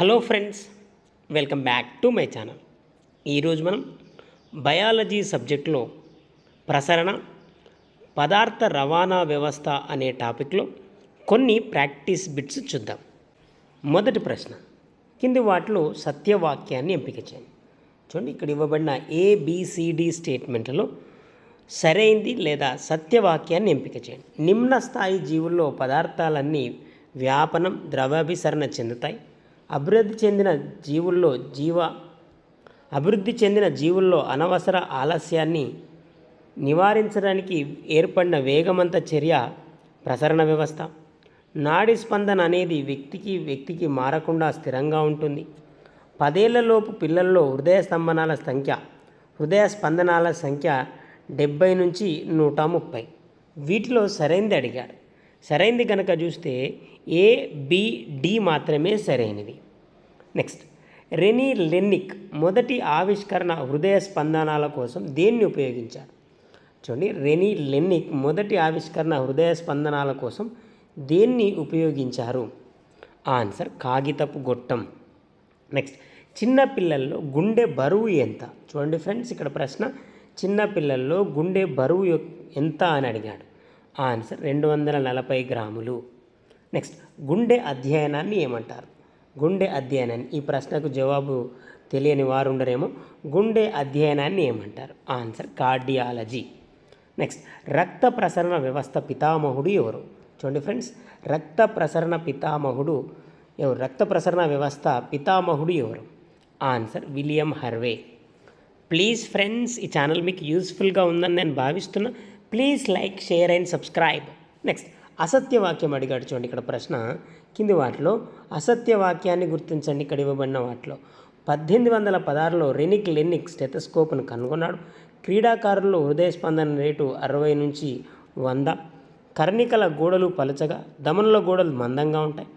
Hello friends welcome back to my channel. ఈరోజు మనం biology సబ్జెక్టులో ప్రసరణ పదార్థ రవాణా వ్యవస్థ అనే టాపిక్లో కొన్ని ప్రాక్టీస్ బిట్స్ చూద్దాం. మొదటి ప్రశ్న కింది వాటిలో సత్యవాక్యాన్ని ఎంపిక చేయండి. చూడండి ఇక్కడ ఇవ్వబడిన ఏబిసిడి స్టేట్మెంట్లలో సరైంది లేదా సత్యవాక్యాన్ని ఎంపిక చేయండి. నిమ్న స్థాయి జీవుల్లో పదార్థాలన్నీ వ్యాపనం ద్రవాభిసరణ చెందుతాయి. అభివృద్ధి చెందిన జీవుల్లో జీవ అభివృద్ధి చెందిన జీవుల్లో అనవసర ఆలస్యాన్ని నివారించడానికి ఏర్పడిన వేగమంత చర్య ప్రసరణ వ్యవస్థ. నాడి స్పందన అనేది వ్యక్తికి వ్యక్తికి మారకుండా స్థిరంగా ఉంటుంది. పదేళ్ళలోపు పిల్లల్లో హృదయ స్తంభనాల సంఖ్య హృదయ స్పందనాల సంఖ్య డెబ్బై నుంచి నూట ముప్పై. వీటిలో సరైంది అడిగాడు సరైనది కనుక చూస్తే ఏ బి డి మాత్రమే సరైనవి. నెక్స్ట్ రెనీ లెన్నిక్ మొదటి ఆవిష్కరణ హృదయ స్పందనాల కోసం దేన్ని ఉపయోగించారు? చూడండి రెనీ లెన్నిక్ మొదటి ఆవిష్కరణ హృదయ స్పందనాల కోసం దేన్ని ఉపయోగించారు? ఆన్సర్ కాగితపు గొట్టం. నెక్స్ట్ చిన్న పిల్లల్లో గుండె బరువు ఎంత? చూడండి ఫ్రెండ్స్ ఇక్కడ ప్రశ్న. చిన్న పిల్లల్లో గుండె బరువు ఎంత అని అడిగాడు. ఆన్సర్ రెండు వందల నలభై గ్రాములు. నెక్స్ట్ గుండె అధ్యయనాన్ని ఏమంటారు? గుండె అధ్యయనాన్ని ఈ ప్రశ్నకు జవాబు తెలియని వారు ఉండరేమో గుండె అధ్యయనాన్ని ఏమంటారు? Answer cardiology. నెక్స్ట్ రక్త ప్రసరణ వ్యవస్థ పితామహుడు ఎవరు? చూడండి ఫ్రెండ్స్ రక్త ప్రసరణ పితామహుడు ఎవరు? రక్త ప్రసరణ వ్యవస్థ పితామహుడు ఎవరు? Answer William Harvey. Please friends ఈ ఛానల్ మీకు యూస్ఫుల్గా ఉందని నేను భావిస్తున్నా. Please like share and subscribe next అసత్యవాక్యం అడిగాడు చూడండి ఇక్కడ ప్రశ్న. కింది వాటిలో అసత్యవాక్యాన్ని గుర్తించండి ఇక్కడ ఇవ్వబడిన వాటిలో. పద్దెనిమిది వందల పదహారులో రెనిక్ లెనిక్ స్టెథస్కోప్ను కనుగొన్నాడు. క్రీడాకారుల్లో హృదయ స్పందన రేటు అరవై నుంచి వంద. కర్ణికల గోడలు పలచగా దమనుల గోడలు మందంగా ఉంటాయి.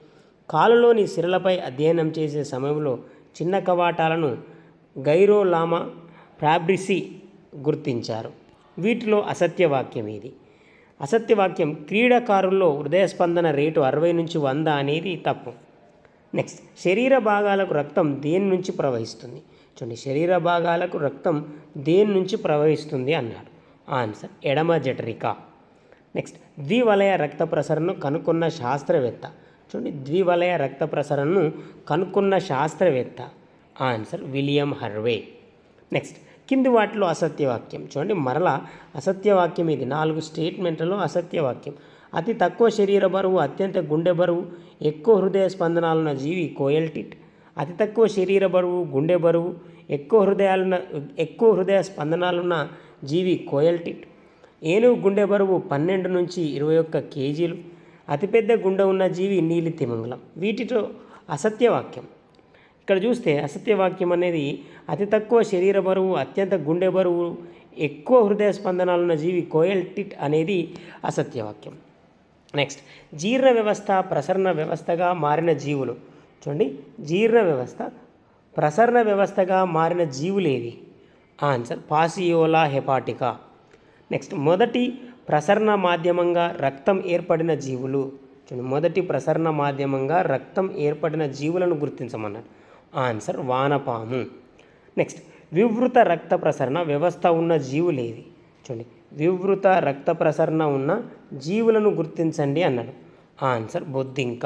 కాలులోని సిరలపై అధ్యయనం చేసే సమయంలో చిన్న కవాటాలను గైరోలామా ఫ్రాబ్రిసి గుర్తించారు. వీటిలో అసత్యవాక్యం ఇది. అసత్యవాక్యం క్రీడాకారుల్లో హృదయ స్పందన రేటు అరవై నుంచి వంద అనేది తప్పు. నెక్స్ట్ శరీర భాగాలకు రక్తం దేని నుంచి ప్రవహిస్తుంది? చూడండి శరీర భాగాలకు రక్తం దేని నుంచి ప్రవహిస్తుంది అన్నాడు. ఆన్సర్ ఎడమ జఠరిక. నెక్స్ట్ ద్వివలయ రక్త ప్రసరణను కనుక్కున్న శాస్త్రవేత్త. చూడండి ద్వివలయ రక్త ప్రసరణను కనుక్కున్న శాస్త్రవేత్త. Answer William Harvey. నెక్స్ట్ కింది వాటిలో అసత్యవాక్యం. చూడండి మరలా అసత్యవాక్యం ఇది. నాలుగు స్టేట్మెంట్లలో అసత్యవాక్యం. అతి తక్కువ శరీర బరువు అత్యంత గుండె బరువు ఎక్కువ హృదయ స్పందనాలున్న జీవి కోయల్టిట్. అతి తక్కువ శరీర బరువు గుండె బరువు ఎక్కువ హృదయాలున్న ఎక్కువ హృదయ స్పందనాలున్న జీవి కోయల్టిట్. ఏనుగు గుండె బరువు పన్నెండు నుంచి ఇరవై ఒక్క కేజీలు. అతిపెద్ద గుండె ఉన్న జీవి నీలి తిమంగళం వీటితో అసత్యవాక్యం. ఇక్కడ చూస్తే అసత్యవాక్యం అనేది అతి తక్కువ శరీర బరువు అత్యంత గుండె బరువు ఎక్కువ హృదయ స్పందనాలున్న జీవి కోయల్టిట్ అనేది అసత్యవాక్యం. నెక్స్ట్ జీర్ణ వ్యవస్థ ప్రసరణ వ్యవస్థగా మారిన జీవులు. చూడండి జీర్ణ వ్యవస్థ ప్రసరణ వ్యవస్థగా మారిన జీవులేవి ఆన్సర్ పాసియోలా హెపాటికా. నెక్స్ట్ మొదటి ప్రసరణ మాధ్యమంగా రక్తం ఏర్పడిన జీవులు. చూడండి మొదటి ప్రసరణ మాధ్యమంగా రక్తం ఏర్పడిన జీవులను గుర్తించమన్నాడు ఆన్సర్ వానపాము. నెక్స్ట్ వివృత రక్త ప్రసరణ వ్యవస్థ ఉన్న జీవులేవి చూడండి వివృత రక్త ప్రసరణ ఉన్న జీవులను గుర్తించండి అన్నాడు. ఆన్సర్ బొద్దింక.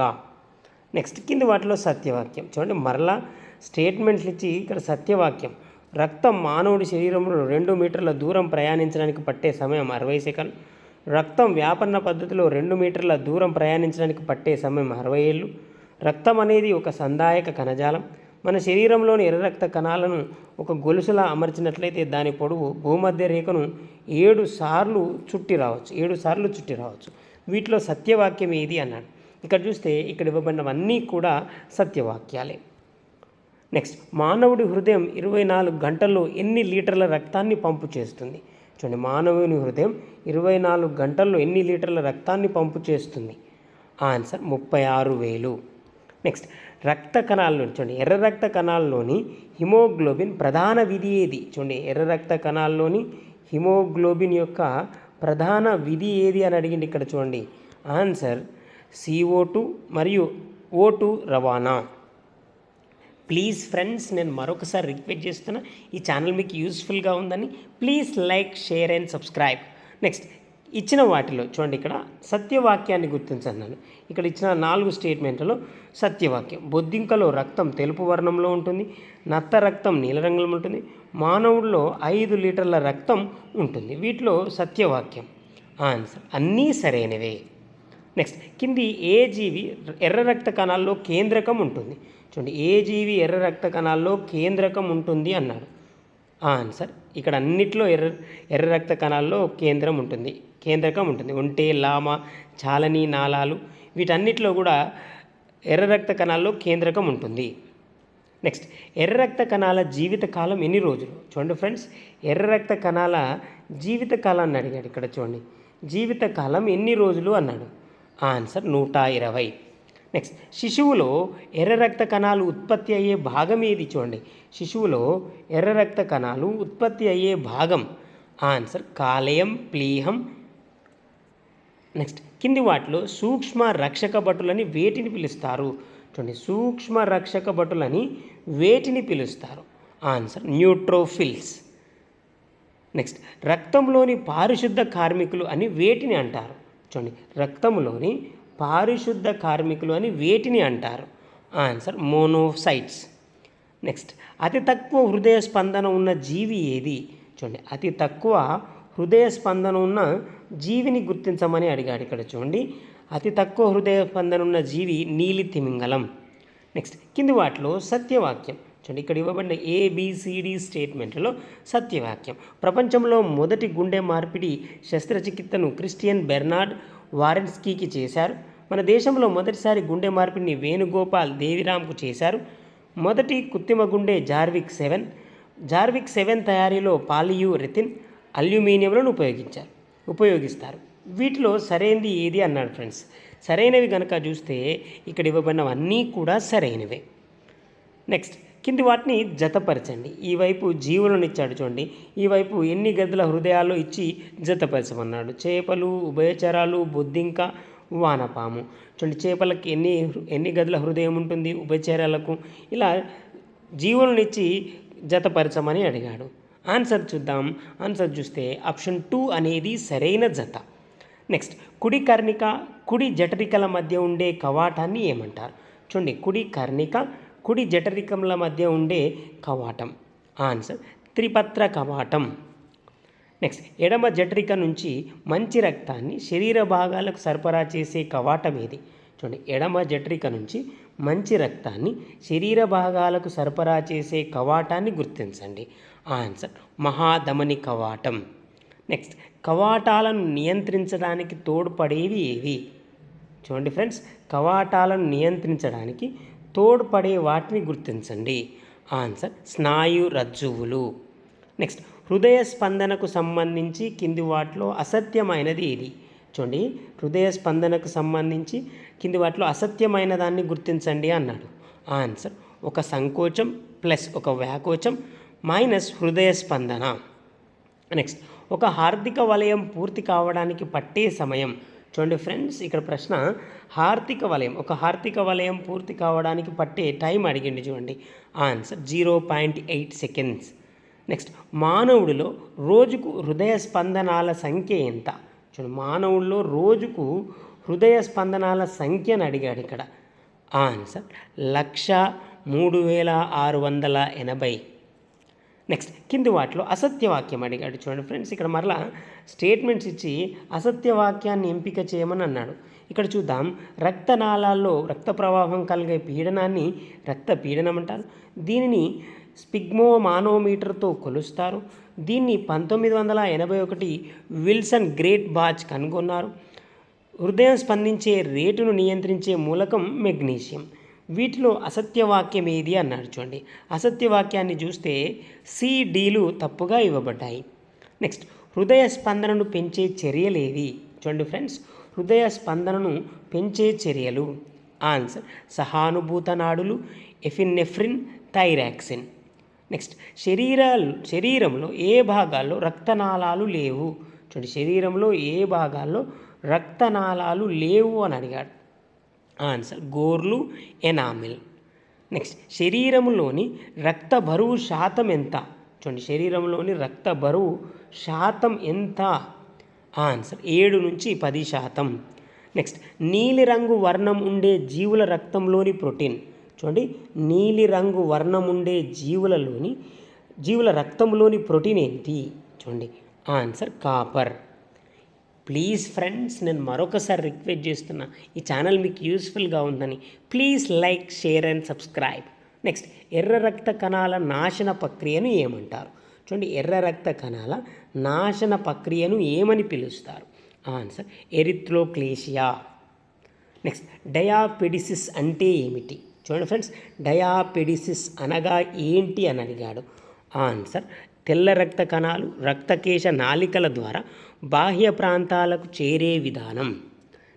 నెక్స్ట్ కింది వాటిలో సత్యవాక్యం. చూడండి మరలా స్టేట్మెంట్లు ఇచ్చి ఇక్కడ సత్యవాక్యం. రక్తం మానవుడి శరీరంలో రెండు మీటర్ల దూరం ప్రయాణించడానికి పట్టే సమయం అరవై సెకండ్. రక్తం వ్యాపన పద్ధతిలో రెండు మీటర్ల దూరం ప్రయాణించడానికి పట్టే సమయం అరవై ఏళ్ళు. రక్తం అనేది ఒక సందాయక కణజాలం. మన శరీరంలోని ఎర్ర రక్త కణాలను ఒక గొలుసులా అమర్చినట్లయితే దాని పొడవు భూమధ్య రేఖను ఏడు సార్లు చుట్టి రావచ్చు. ఏడు సార్లు చుట్టి రావచ్చు. వీటిలో సత్యవాక్యం ఏది అన్నాడు. ఇక్కడ చూస్తే ఇక్కడ ఇవ్వబడినవన్నీ కూడా సత్యవాక్యాలే. నెక్స్ట్ మానవుడి హృదయం ఇరవై నాలుగు గంటల్లో ఎన్ని లీటర్ల రక్తాన్ని పంపు చేస్తుంది? చూడండి మానవుని హృదయం ఇరవై నాలుగు గంటల్లో ఎన్ని లీటర్ల రక్తాన్ని పంపు చేస్తుంది? ఆన్సర్ ముప్పై ఆరు వేలు. నెక్స్ట్ రక్త కణాల్లో చూడండి ఎర్ర రక్త కణాల్లోని హిమోగ్లోబిన్ ప్రధాన విధి ఏది? చూడండి ఎర్ర రక్త కణాల్లోని హిమోగ్లోబిన్ యొక్క ప్రధాన విధి ఏది అని అడిగింది ఇక్కడ చూడండి. ఆన్సర్ సిఓ టూ మరియు ఓ టూ రవాణా. ప్లీజ్ ఫ్రెండ్స్ నేను మరొకసారి రిక్వెస్ట్ చేస్తున్నా ఈ ఛానల్ మీకు యూస్ఫుల్గా ఉందని. Please like share and subscribe next ఇచ్చిన వాటిలో చూడండి ఇక్కడ సత్యవాక్యాన్ని గుర్తించన్నాను ఇక్కడ ఇచ్చిన నాలుగు స్టేట్మెంట్లలో సత్యవాక్యం. బొద్దింకలో రక్తం తెలుపు వర్ణంలో ఉంటుంది నత్త రక్తం నీల రంగులో ఉంటుంది మానవుడిలో ఐదు లీటర్ల రక్తం ఉంటుంది. వీటిలో సత్యవాక్యం. ఆన్సర్ అన్నీ సరైనవే. నెక్స్ట్ కింది ఏ జీవి ఎర్ర రక్త కణాల్లో కేంద్రకం ఉంటుంది. చూడండి ఏ జీవి ఎర్ర రక్త కణాల్లో కేంద్రకం ఉంటుంది అన్నాడు. ఆన్సర్ ఇక్కడ అన్నిట్లో ఎర్ర ఎర్ర రక్త కణాల్లో కేంద్రం ఉంటుంది. కేంద్రకం ఉంటుంది. ఒంటే లామ చాలని నాళాలు వీటన్నిటిలో కూడా ఎర్ర రక్త కణాల్లో కేంద్రకం ఉంటుంది. నెక్స్ట్ ఎర్ర రక్త కణాల జీవితకాలం ఎన్ని రోజులు? చూడండి ఫ్రెండ్స్ ఎర్ర రక్త కణాల జీవిత కాలాన్ని అడిగాడు ఇక్కడ చూడండి. జీవితకాలం ఎన్ని రోజులు అన్నాడు? ఆన్సర్ నూట ఇరవై. నెక్స్ట్ శిశువులో ఎర్ర రక్త కణాలు ఉత్పత్తి అయ్యే భాగం ఏది చూడండి? శిశువులో ఎర్ర రక్త కణాలు ఉత్పత్తి అయ్యే భాగం. ఆన్సర్ కాలేయం ప్లీహం నెక్స్ట్ కింది వాటిలో సూక్ష్మ రక్షక భటులని వేటిని పిలుస్తారు? చూడండి సూక్ష్మ రక్షక భటులని వేటిని పిలుస్తారు? ఆన్సర్ న్యూట్రోఫిల్స్ నెక్స్ట్ రక్తంలోని పారిశుద్ధ కార్మికులు అని వేటిని అంటారు? చూడండి రక్తంలోని పారిశుద్ధ కార్మికులు అని వేటిని అంటారు? ఆన్సర్ మోనోసైట్స్ నెక్స్ట్ అతి తక్కువ హృదయ స్పందన ఉన్న జీవి ఏది? చూడండి అతి తక్కువ హృదయ స్పందన ఉన్న జీవిని గుర్తించమని అడిగాడు ఇక్కడ చూడండి. అతి తక్కువ హృదయ స్పందన ఉన్న జీవి నీలి తిమింగలం నెక్స్ట్ కింది వాటిలో సత్యవాక్యం. చూడండి ఇక్కడ ఇవ్వబడిన ఏబిసిడి స్టేట్మెంట్లో సత్యవాక్యం. ప్రపంచంలో మొదటి గుండె మార్పిడి శస్త్రచికిత్సను క్రిస్టియన్ బెర్నార్డ్ వారెన్స్కీకి చేశారు. మన దేశంలో మొదటిసారి గుండె మార్పిడిని వేణుగోపాల్ దేవిరామ్కు చేశారు. మొదటి కృత్రిమ గుండె జార్విక్ సెవెన్. జార్విక్ సెవెన్ తయారీలో పాలియు రెతిన్. అల్యూమినియంలను ఉపయోగించారు ఉపయోగిస్తారు. వీటిలో సరైనది ఏది అన్నాడు ఫ్రెండ్స్? సరైనవి కనుక చూస్తే ఇక్కడ ఇవ్వబడినవన్నీ కూడా సరైనవే. నెక్స్ట్ కింది వాటిని జతపరచండి. ఈ వైపు జీవులను ఇచ్చాడు చూడండి. ఈ వైపు ఎన్ని గదుల హృదయాలు ఇచ్చి జతపరచమన్నాడు? చేపలు ఉభయచరాలు బొద్దింక వానపాము. చూడండి చేపలకి ఎన్ని ఎన్ని గదుల హృదయం ఉంటుంది? ఉభయచరాలకు. ఇలా జీవులను ఇచ్చి జతపరచమని అడిగాడు. ఆన్సర్ చూద్దాం. ఆన్సర్ చూస్తే ఆప్షన్ టూ అనేది సరైన జత. నెక్స్ట్ కుడి కర్ణిక కుడి జఠరికల మధ్య ఉండే కవాటాన్ని ఏమంటారు? చూడండి కుడి కర్ణిక కుడి జఠరికముల మధ్య ఉండే కవాటం. ఆన్సర్ త్రిపత్ర కవాటం. నెక్స్ట్ ఎడమ జఠరిక నుంచి మంచి రక్తాన్ని శరీర భాగాలకు సరఫరా చేసే కవాటం ఏది? చూడండి ఎడమ జఠరిక నుంచి మంచి రక్తాన్ని శరీర భాగాలకు సరఫరా చేసే కవాటాన్ని గుర్తించండి. ఆన్సర్. మహాధమని కవాటం. నెక్స్ట్ కవాటాలను నియంత్రించడానికి తోడ్పడేవి ఏవి? చూడండి ఫ్రెండ్స్ కవాటాలను నియంత్రించడానికి తోడ్పడే వాటిని గుర్తించండి. ఆన్సర్ స్నాయు రజ్జువులు. నెక్స్ట్ హృదయ స్పందనకు సంబంధించి కింది వాటిలో అసత్యమైనది ఏది? చూడండి హృదయ స్పందనకు సంబంధించి కింది వాటిలో అసత్యమైన దాన్ని గుర్తించండి అన్నాడు. ఆన్సర్ ఒక సంకోచం ప్లస్ ఒక వ్యాకోచం మైనస్ హృదయ స్పందన. నెక్స్ట్ ఒక హార్దిక వలయం పూర్తి కావడానికి పట్టే సమయం. చూడండి ఫ్రెండ్స్ ఇక్కడ ప్రశ్న హార్దిక వలయం. ఒక హార్దిక వలయం పూర్తి కావడానికి పట్టే టైం అడిగింది చూడండి. Answer zero point eight seconds next మానవుడిలో రోజుకు హృదయ స్పందనాల సంఖ్య ఎంత? చూడండి మానవుల్లో రోజుకు హృదయ స్పందనాల సంఖ్యను అడిగాడు ఇక్కడ. ఆన్సర్ లక్ష మూడు వేల ఆరు వందల ఎనభై. నెక్స్ట్ కింది వాటిలో అసత్యవాక్యం అడిగాడు. చూడండి ఫ్రెండ్స్ ఇక్కడ మరలా స్టేట్మెంట్స్ ఇచ్చి అసత్యవాక్యాన్ని ఎంపిక చేయమని అన్నాడు. ఇక్కడ చూద్దాం. రక్తనాళాల్లో రక్త ప్రవాహం కలిగే పీడనాన్ని రక్త పీడనం అంటారు. దీనిని స్పిగ్మో మానోమీటర్తో కొలుస్తారు. దీన్ని పంతొమ్మిది వందల ఎనభై ఒకటి విల్సన్ గ్రేట్ బాచ్ కనుగొన్నారు. హృదయం స్పందించే రేటును నియంత్రించే మూలకం మెగ్నీషియం. వీటిలో అసత్యవాక్యం ఏది అన్నాడు చూడండి. అసత్యవాక్యాన్ని చూస్తే సిడీలు తప్పుగా ఇవ్వబడ్డాయి. నెక్స్ట్ హృదయ స్పందనను పెంచే చర్యలేవి? చూడండి ఫ్రెండ్స్ హృదయ స్పందనను పెంచే చర్యలు. ఆన్సర్ సహానుభూత నాడులు ఎఫినెఫ్రిన్ థైరాక్సిన్. నెక్స్ట్ శరీర శరీరంలో ఏ భాగాల్లో రక్తనాళాలు లేవు? చూడండి శరీరంలో ఏ భాగాల్లో రక్తనాళాలు లేవు అని అడిగాడు. ఆన్సర్ గోర్లు ఎనామిల్. నెక్స్ట్ శరీరంలోని రక్త బరువు శాతం ఎంత? చూడండి శరీరంలోని రక్త బరువు శాతం ఎంత? ఆన్సర్ ఏడు నుంచి పది శాతం. నెక్స్ట్ నీలిరంగు వర్ణం ఉండే జీవుల రక్తంలోని ప్రోటీన్. చూడండి నీలిరంగు వర్ణం ఉండే జీవులలోని జీవుల రక్తంలోని ప్రోటీన్ ఏంటి? చూడండి ఆన్సర్ కాపర్. ప్లీజ్ ఫ్రెండ్స్ నేను మరొకసారి రిక్వెస్ట్ చేస్తున్నా ఈ ఛానల్ మీకు యూస్ఫుల్గా ఉందని please like share and subscribe. Next ఎర్ర రక్త కణాల నాశన ప్రక్రియను ఏమంటారు? చూడండి ఎర్ర రక్త కణాల నాశన ప్రక్రియను ఏమని పిలుస్తారు? ఆన్సర్ ఎరిథ్రోక్లేషియా నెక్స్ట్ డయాపెడిసిస్ అంటే ఏమిటి? చూడండి ఫ్రెండ్స్ డయాపెడిసిస్ అనగా ఏంటి అని అడిగాడు. ఆన్సర్ తెల్ల రక్త కణాలు రక్తకేశ నాళికల ద్వారా బాహ్య ప్రాంతాలకు చేరే విధానం.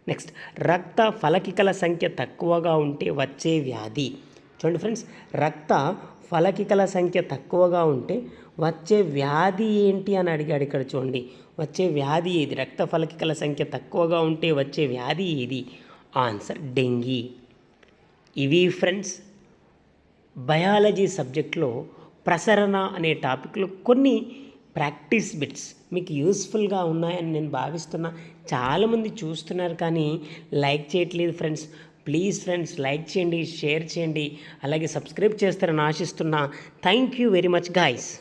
నెక్స్ట్ రక్త ఫలకికల సంఖ్య తక్కువగా ఉంటే వచ్చే వ్యాధి. చూడండి ఫ్రెండ్స్ రక్త ఫలకికల సంఖ్య తక్కువగా ఉంటే వచ్చే వ్యాధి ఏంటి అని అడిగాడు ఇక్కడ చూడండి. వచ్చే వ్యాధి ఏది? రక్త ఫలకికల సంఖ్య తక్కువగా ఉంటే వచ్చే వ్యాధి ఏది? Answer dengue. ఇవి ఫ్రెండ్స్ బయాలజీ సబ్జెక్ట్లో ప్రసరణ అనే టాపిక్లో కొన్ని ప్రాక్టీస్ బిట్స్ మీకు యూస్ఫుల్గా ఉన్నాయని నేను భావిస్తున్నా. చాలామంది చూస్తున్నారు కానీ లైక్ చేయట్లేదు ఫ్రెండ్స్. ప్లీజ్ ఫ్రెండ్స్ లైక్ చేయండి షేర్ చేయండి. అలాగే సబ్స్క్రైబ్ చేస్తారని ఆశిస్తున్నా. Thank you very much guys.